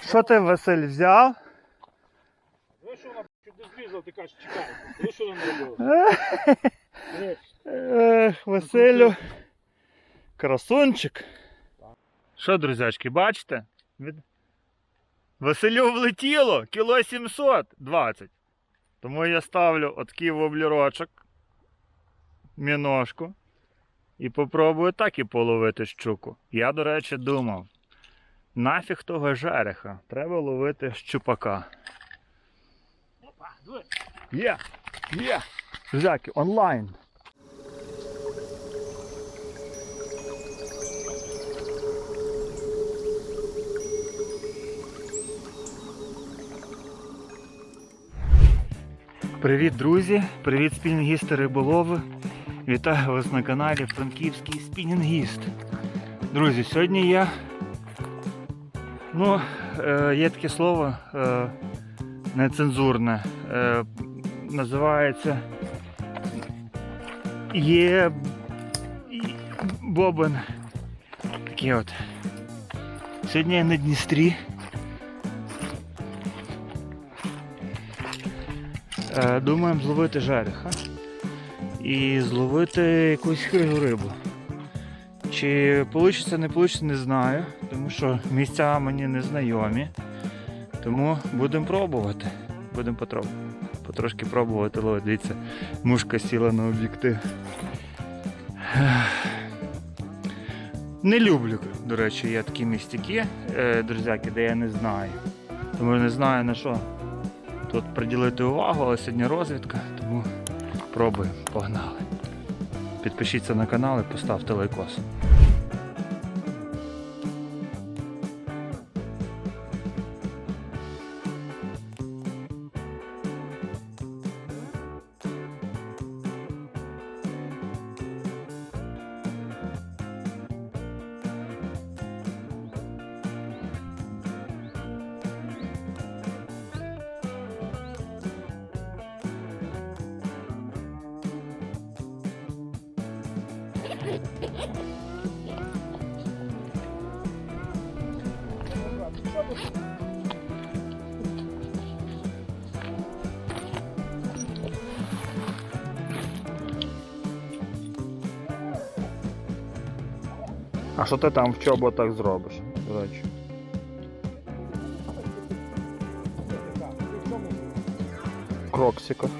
Що ти, Василь, взяв? Ви що вона чуть не зрізав, ти кажеш, чекай. Ви що не робили? Ех, Василю. Красунчик. Що, друзячки, бачите? Від... Василю влетіло кіло 720. Тому я ставлю откий воблірочок, міножку. І попробую так і половити щуку. Я, до речі, думав. Нафіг того жереха. Треба ловити щупака. Опа. Є! Є! Друзяки, онлайн. Привіт, друзі! Привіт, спінінгісти риболови! Вітаю вас на каналі Франківський спінінгіст. Друзі, сьогодні я. Ну, е, є таке слово е, нецензурне. Е, називається Є і- Бобин. Такий от. Сьогодні я на Дністрі. Думаємо зловити жереха і зловити якусь хижу рибу. Чи вийде, не вийде, не знаю, тому що місця мені не знайомі. Тому будемо пробувати. Будемо потрошки пробувати ловити. Дивіться, мушка сіла на об'єктив. Не люблю, до речі, я такі містяки, е, друзяки, де я не знаю. Тому не знаю на що тут приділити увагу, але сьогодні розвідка, тому пробуємо, погнали. Підпишіться на канал і поставте лайкос. А що ти там в чоботах зробиш, до речі? Кроксиках.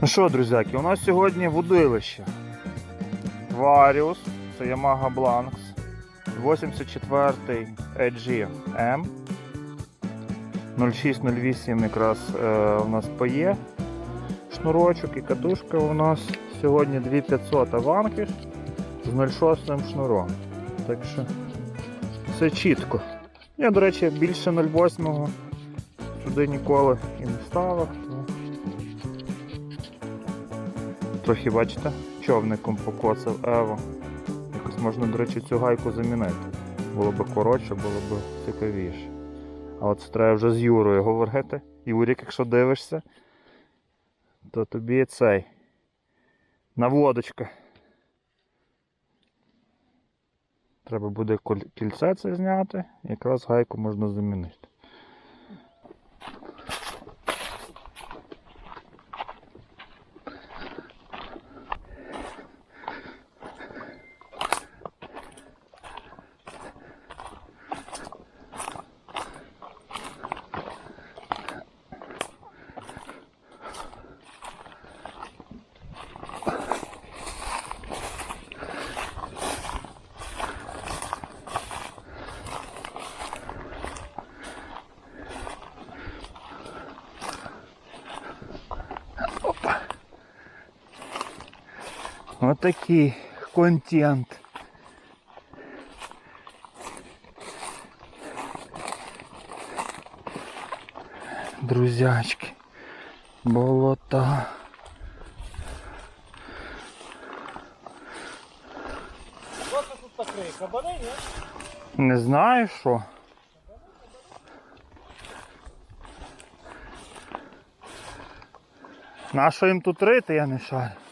Ну що, друзяки, у нас сьогодні водилище. Варіус, це Yamaha Blanks. 84 AGM. 0608 якраз е, у нас поє шнурочок і катушка у нас сьогодні 2500 аванкіш з 06 шнуром. Так що все чітко. Я, до речі, більше 08 сюди ніколи і не ставив. Трохи, бачите, човником покоцав Ево. Якось можна, до речі, цю гайку замінити. Було б коротше, було б цікавіше. А от треба вже з Юрою говорити. Юрік, якщо дивишся, то тобі цей наводочка. Треба буде кільце це зняти, якраз гайку можна замінити. Отакий контент. Друзячки, болота. Що це тут таке? Кабани, ні? Не знаю що. На що їм тут рити, я не шарю.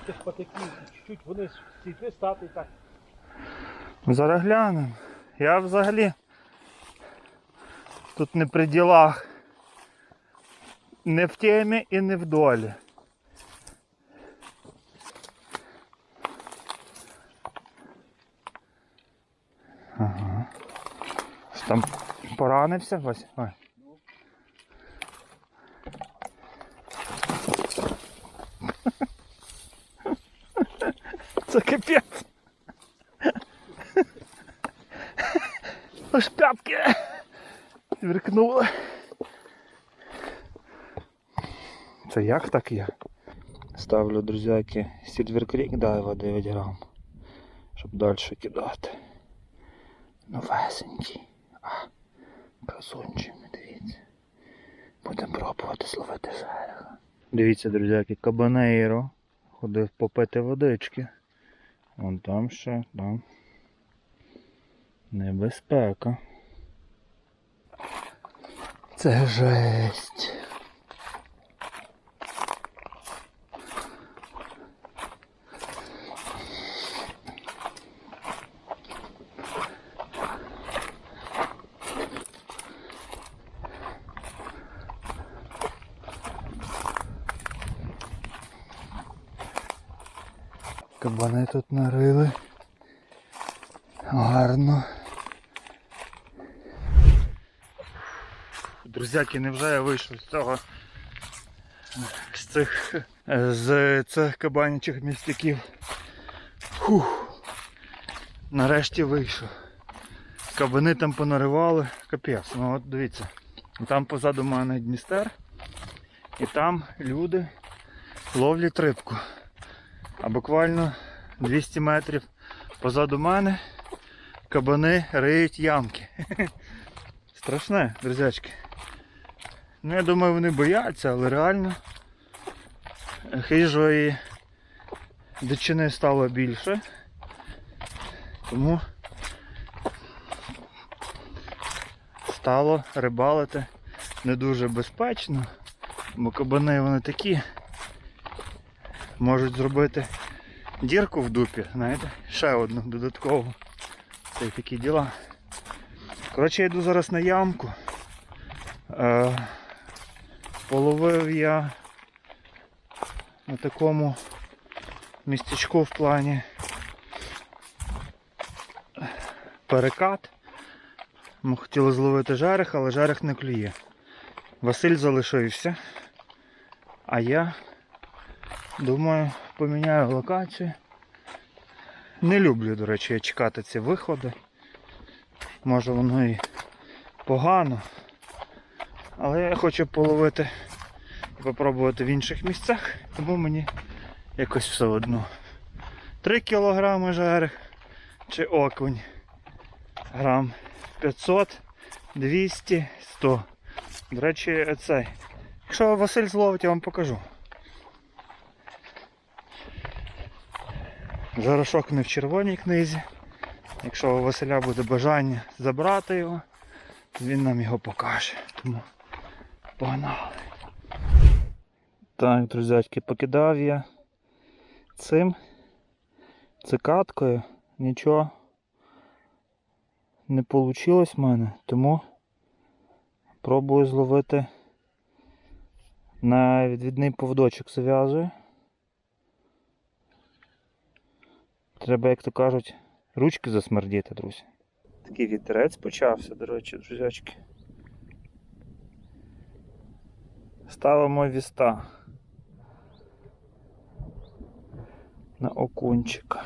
Тих патиків, чуть-чуть вони сійти, стати так. Зараз глянемо. Я взагалі тут не при ділах. Не в темі і не в долі. Ага. Там поранився Вась? Ой. Це капець. Аж п'ятки зверкнули. Це як так я? Ставлю, друзяки, сільверкрік, дай 9 грам. Щоб далі кидати. Новесенький. А, красунчик, дивіться. Будемо пробувати зловити жереха. Дивіться, друзяки, кабанейро. Ходив попити водички. Вон там ще, там. Небезпека. Це жесть. Кабани тут нарили. Друзяки, невже я вийшов з цього з цих е, з цих кабанячих містяків. Фух. Нарешті вийшов. Кабани там понаривали. Капець. Ну от дивіться. Там позаду мене Дністер. І там люди ловлять рибку. А буквально 200 метрів позаду мене кабани риють ямки. Страшне, друзячки. Ну, я думаю, вони бояться, але реально хижої дичини стало більше. Тому стало рибалити не дуже безпечно, бо кабани вони такі можуть зробити дірку в дупі, знаєте, ще одну додаткову. Це такі діла. Коротше, я йду зараз на ямку. Половив я на такому містечку в плані перекат. Ми хотіли зловити жерех, але жерех не клює. Василь залишився, а я думаю поміняю локацію. Не люблю, до речі, чекати ці виходи. Може воно і погано. Але я хочу половити і попробувати в інших місцях, тому мені якось все одно. 3 кілограми жерех чи окунь. Грам 500, 200, 100. До речі, цей. Якщо Василь зловить, я вам покажу. Жарошок не в червоній книзі. Якщо у Василя буде бажання забрати його, він нам його покаже. Тому погнали. Так, друзячки, покидав я цим цикаткою. Нічого не вийшло в мене, тому пробую зловити на відвідний поводочок зав'язую. Треба, як то кажуть, ручки засмердіти, друзі. Такий вітерець почався, до речі, друзячки. Ставимо віста на окунчик.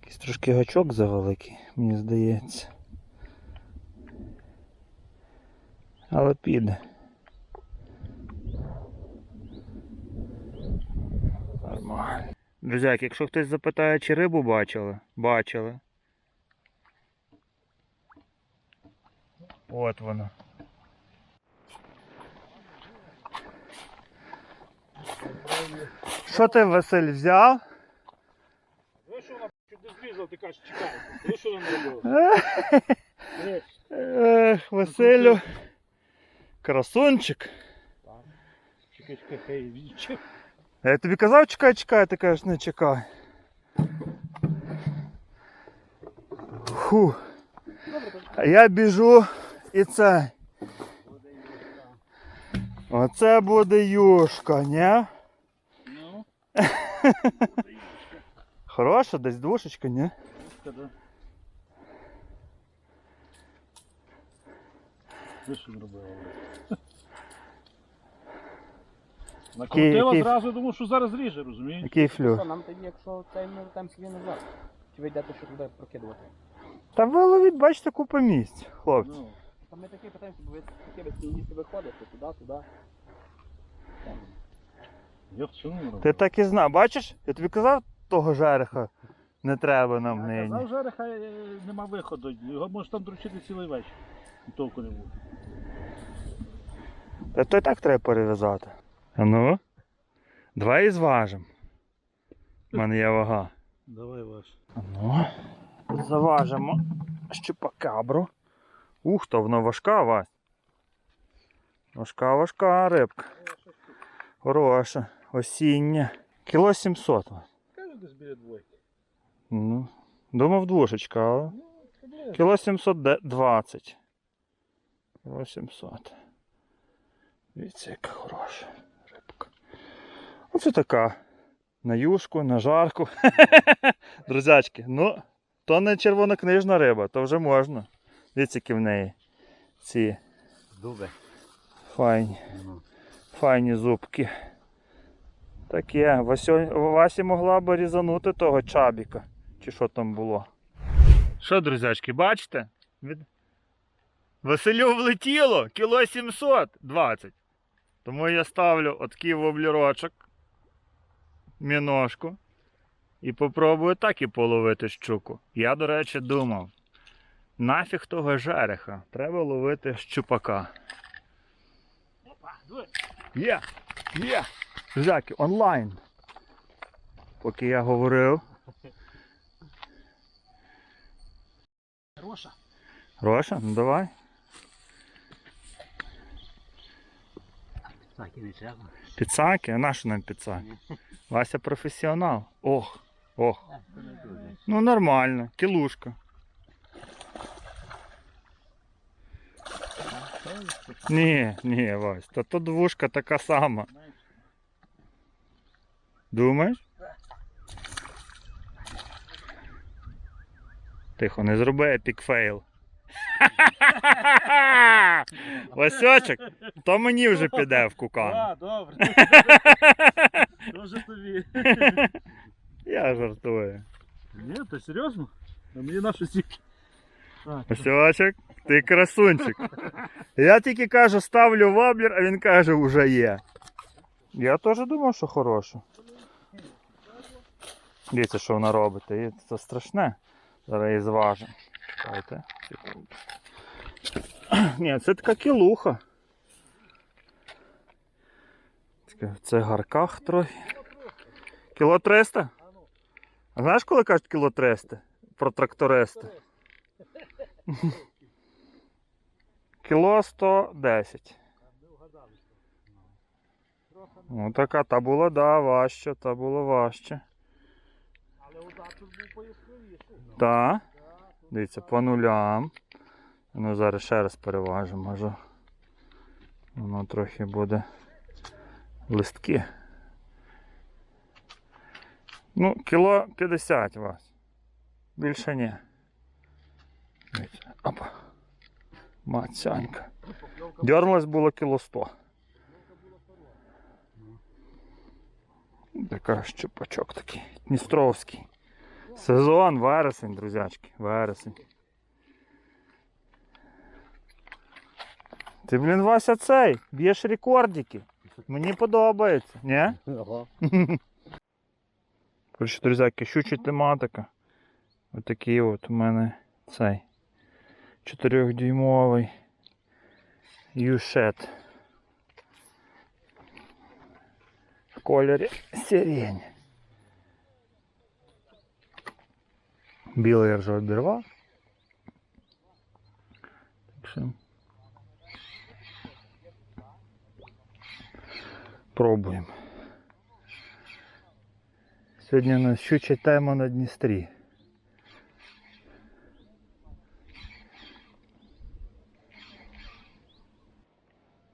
Якийсь трошки гачок завеликий, мені здається. Але піде. Нормально. Друзяки, якщо хтось запитає, чи рибу бачили, бачили. От воно. Що ти, Василь, взяв? Ви що вона чуть не зрізав, ти кажеш, чекайте. Ви що вона робила? Е, Ех, Василю. Красунчик. чекай, чекай, хай. Чи- Я тобі казав, чекай, чекай, ти кажеш, не чекай. Фу. Я біжу і це. Оце буде юшка, ні? Хороша, десь двушечка, ні? Ви що зробили? Накрутила який- зразу, думав, що зараз ріже, розумієш? Який Що, нам тоді, якщо цей ми там собі назад? Чи ви йдете, що туди прокидувати? Та ви ловіть, бачите, купа місць, хлопці. Ну, Та ми такі питаємося, бо ви такі ви їсти виходите, туди, туди. Я в цьому робив. Ти так і знав, бачиш? Я тобі казав, того жереха не треба нам А нині. казав, Жереха е, нема виходу. Його можеш там дручити цілий вечір. І толку не буде. Та то і так треба перев'язати. А ну, давай і зважимо. У мене є вага. Давай ваш. А ну, заважимо щупакабру. Ух, то воно важка, Вась. Важка, важка рибка. Хороша, осіння. Кіло 700. Вась. Кажу десь біля двойки. Ну, думав двушечка, але. Кіло 720. Кіло 700. Дивіться, яка хороша рибка. Оце така. На юшку, на жарку. Друзячки, ну, то не червонокнижна риба, то вже можна. Дивіться, які в неї ці Дуби. файні. Файні зубки. Таке. Васі могла б різанути того чабіка. Чи що там було? Що, друзячки, бачите? Від... Василю влетіло кіло 720. Тому я ставлю откий воблірочок, міношку. І попробую так і половити щуку. Я, до речі, думав. Нафіг того жереха. Треба ловити щупака. Опа. Є! Є! Друзяки, онлайн. Поки я говорив. Хороша. Роша, ну давай. І не треба. Піцаки? А нащо нам піцаки? Вася професіонал. Ох, ох. Ну нормально, кілушка. Ні, ні, Вась, та то двушка така сама. Думаєш? Тихо, не зроби епік фейл. Васьочок, то мені вже піде в кукан. А, добре. Дуже тобі. Я жартую. Ні, ти серйозно? А мені нашу стільки. Так, Васьочок, ти красунчик. Я тільки кажу, ставлю воблер, а він каже, вже є. Я теж думав, що хороше. Дивіться, що вона робить. І Це страшне. Зараз її зважимо. Ні, це така кілуха. Таке В цигарках трохи. Кіло 300? А знаєш, коли кажуть кіло 300? Про тракториста. Кіло 110. Ну така, та була, да, важче, та було важче. Але удачу був пояскравіший. Так. Дивіться, по нулям. Ну зараз ще раз переважимо, може. Воно трохи буде листки. Ну, кіло 50 у вас. Більше ні. Дивіться. Опа. Мацянька. Дернулось було кіло 100. Така щупачок такий. Дністровський. Сезон, вересень, друзячки, вересень. Ти, блін, Вася, цей, б'єш рекордики. Мені подобається, ні? Ага. Коротше, друзяки, щуча тематика. Отакий от у мене цей 4-дюймовий юшет. В кольорі сирень. Білий я вже. Так що Пробуємо. Сьогодні у нас щуча тема на Дністрі.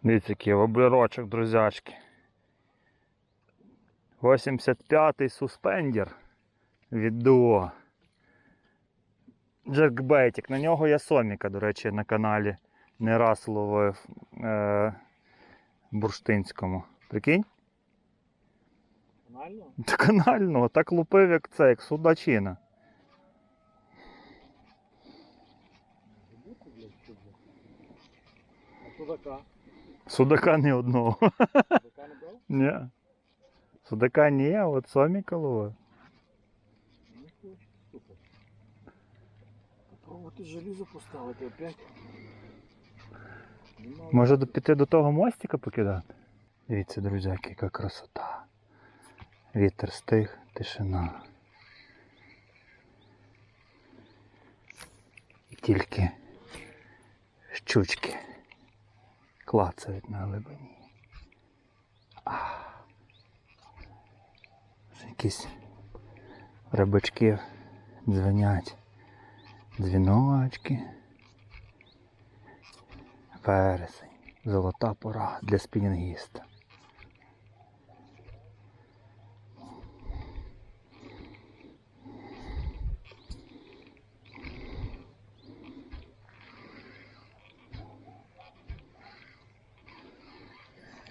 Дивіться, який воблерочок, друзячки. 85-й суспендер від Дуо. Джекбейтик. На нього я Соміка, до речі, на каналі не раз ловив е, бурштинському. Прикинь? Нормально? Та канального, так лупив, як це, як судачина. Судака? Судака ні одного. Судака не брав? Ні. Судака ні, а от Соміка ловив. Попробувати желізо поставити опять. Може піти до того мостика покидати? Дивіться, друзяки, яка красота. Вітер стих, тишина. І тільки щучки клацають на глибині. А. Якісь рибачки дзвенять. Дзвіночки. Вересень. Золота пора для спінінгіста.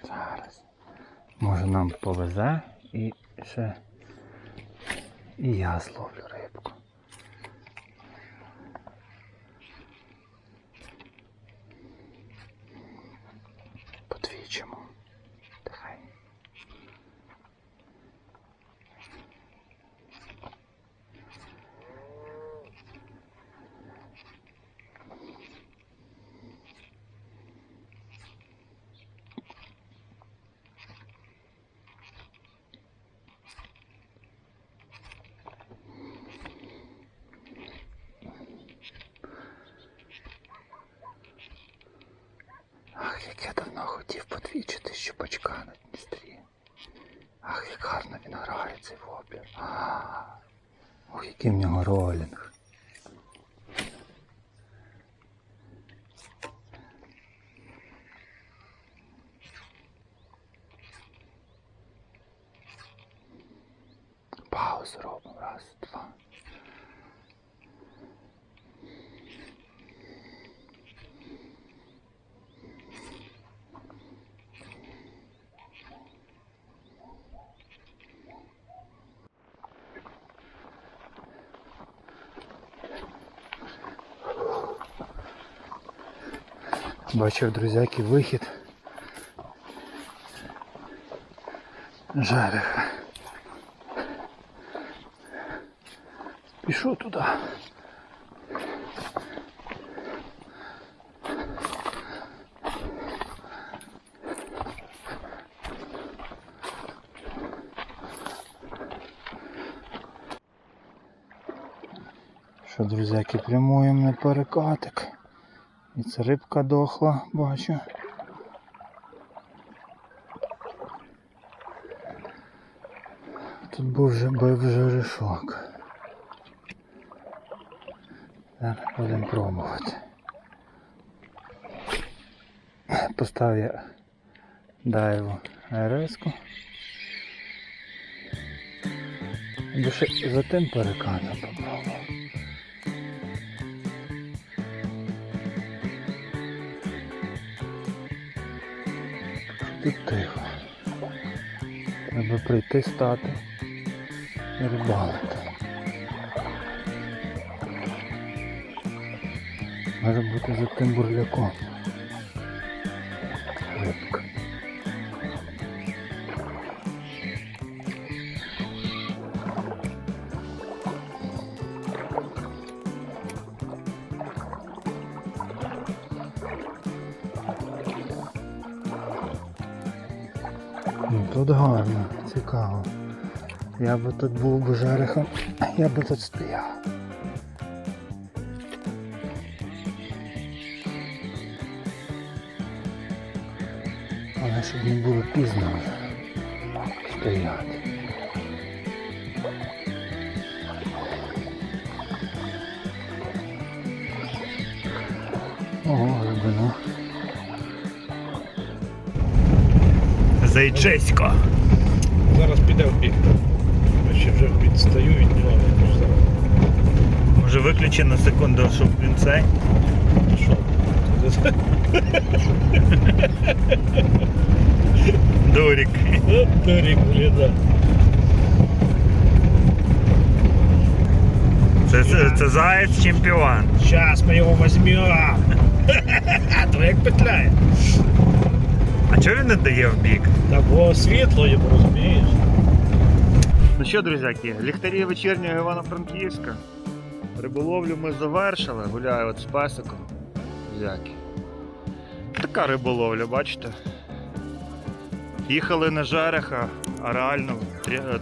Зараз. Може нам повезе і ще і я зловлю рибку. Подвічимо. Давай. Ах, як я давно хотів подвічити щупачка на Дністрі. Ах, як гарно він грає цей. А, Ох, який в нього ролінг. Паузу робимо. Раз, два. Бачив, друзяки, вихід. Жереха. Пішов туди. Що, друзяки, прямуємо на перекатик. І ця рибка дохла, бачу. Тут був вже бив жерешок. Зараз будемо пробувати. Постав я дайву. Або ще за тим перекатом попробував. Тут тихо. Треба прийти стати і рибалити. Може бути за тим бурляком. Цікаво. Я би тут був би жерехом, я би тут стояв. Але щоб не було пізно вже. стоять. Ого, рибина. Зайчесько. Зараз піде в бік. Я ще вже відстаю від нього. Може виключи на секунду, щоб він цей. Що? Дурік. Дурик, блін, Це, це, це заєць чемпіон. Зараз ми його візьмемо. То як петляє. А чого він не дає в бік? Та бо світло йому, розумієш? Ну що, друзяки, ліхтарі вечірнього Івано-Франківська. Риболовлю ми завершили, гуляю от з песиком. Друзяки. Така риболовля, бачите? Їхали на жереха, а реально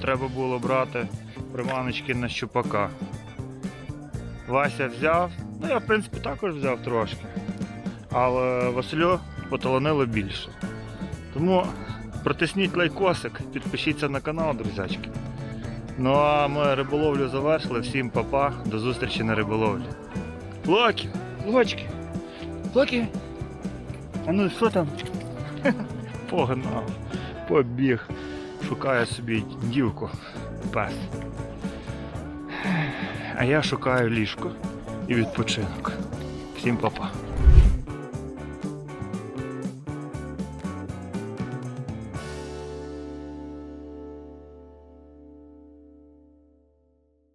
треба було брати приманочки на щупака. Вася взяв, ну я в принципі також взяв трошки. Але Василю поталанило більше. Тому протисніть лайкосик, підпишіться на канал, друзячки. Ну а ми риболовлю завершили. Всім папа, до зустрічі на риболовлі. Локі! Лочки! Локі! А ну що там? Погнав. Побіг. Шукає собі дівку. Пес. А я шукаю ліжко і відпочинок. Всім папа.